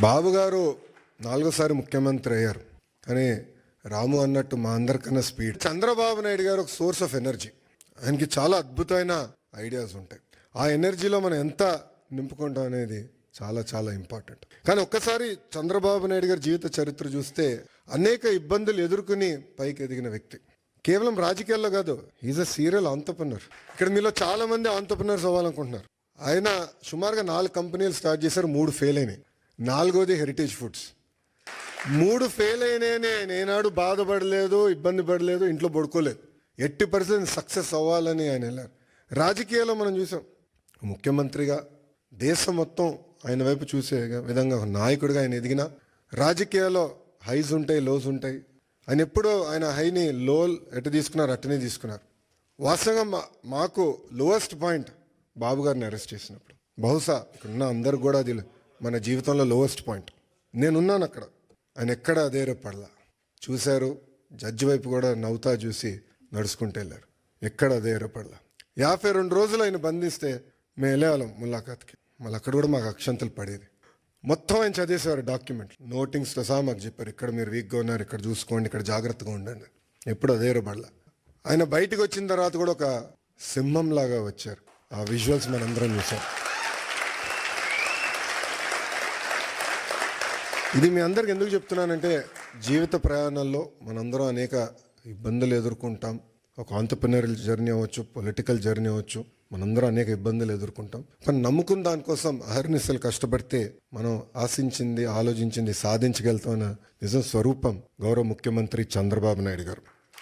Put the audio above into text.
బాబు గారు నాలుగోసారి ముఖ్యమంత్రి అయ్యారు. కానీ రాము అన్నట్టు మా అందరికన్నా స్పీడ్. చంద్రబాబు నాయుడు గారు ఒక సోర్స్ ఆఫ్ ఎనర్జీ. ఆయనకి చాలా అద్భుతమైన ఐడియాస్ ఉంటాయి. ఆ ఎనర్జీలో మనం ఎంత నింపుకుంటాం అనేది చాలా చాలా ఇంపార్టెంట్. కానీ ఒక్కసారి చంద్రబాబు నాయుడు గారి జీవిత చరిత్ర చూస్తే అనేక ఇబ్బందులు ఎదుర్కొని పైకి ఎదిగిన వ్యక్తి. కేవలం రాజకీయాల్లో కాదు ఈజ్ అ సీరియల్ ఆంటర్ప్రినర్ ఇక్కడ మీలో చాలా మంది ఆంటర్ప్రినర్స్ అవ్వాలనుకుంటున్నారు. ఆయన సుమారుగా నాలుగు కంపెనీలు స్టార్ట్ చేశారు మూడు ఫెయిల్ అయినాయి. నాలుగోది హెరిటేజ్ ఫుడ్స్ మూడు ఫెయిల్ అయినే నేనాడు బాధపడలేదు ఇబ్బంది పడలేదు ఇంట్లో పడుకోలేదు. ఎట్టి పరిస్థితి సక్సెస్ అవ్వాలని ఆయన వెళ్ళారు. రాజకీయాల్లో మనం చూసాం. ముఖ్యమంత్రిగా దేశం మొత్తం ఆయన వైపు చూసే విధంగా ఒక నాయకుడిగా ఆయన ఎదిగిన రాజకీయాల్లో హైస్ ఉంటాయి లోస్ ఉంటాయి. ఆయన ఎప్పుడో ఆయన హైని లో ఎటు తీసుకున్నారు అట్టనే తీసుకున్నారు. వాస్తవంగా మా మాకు లోవెస్ట్ పాయింట్ బాబు గారిని అరెస్ట్ చేసినప్పుడు. బహుశా ఇక్కడున్న అందరు కూడా అది మన జీవితంలో లోవెస్ట్ పాయింట్ నేనున్నాను అక్కడ. ఆయన ఎక్కడ అదే పడలా. చూశారు జడ్జి వైపు కూడా నవ్వుతా చూసి నడుచుకుంటూ వెళ్ళారు. ఎక్కడ అదే పడలా. యాభై రెండు రోజులు ఆయన బంధిస్తే మేము వెళ్ళేవాళ్ళం ములాఖాత్కి. మళ్ళీ అక్కడ కూడా మాకు అక్షంతలు పడేది. మొత్తం ఆయన చదివేసేవారు డాక్యుమెంట్ నోటింగ్స్తో సహా మాకు చెప్పారు ఇక్కడ మీరు వీక్గా ఉన్నారు ఇక్కడ చూసుకోండి ఇక్కడ జాగ్రత్తగా ఉండండి. ఎప్పుడు అదే పడలా. ఆయన బయటకు వచ్చిన తర్వాత కూడా ఒక సింహం లాగా వచ్చారు. ఆ విజువల్స్ మనందరం చూసాం. ఇది మీ అందరికి ఎందుకు చెప్తున్నానంటే జీవిత ప్రయాణాల్లో మనందరం అనేక ఇబ్బందులు ఎదుర్కొంటాం. ఒక ఆంటర్ప్రినరల్ జర్నీ అవ్వచ్చు పొలిటికల్ జర్నీ అవ్వచ్చు మనందరం అనేక ఇబ్బందులు ఎదుర్కొంటాం. కానీ నమ్ముకున్న దానికోసం అహర్నిశలు కష్టపడితే మనం ఆశించింది ఆలోచించింది సాధించగలుగుతామన్న నిజం స్వరూపం గౌరవ ముఖ్యమంత్రి చంద్రబాబు నాయుడు గారు.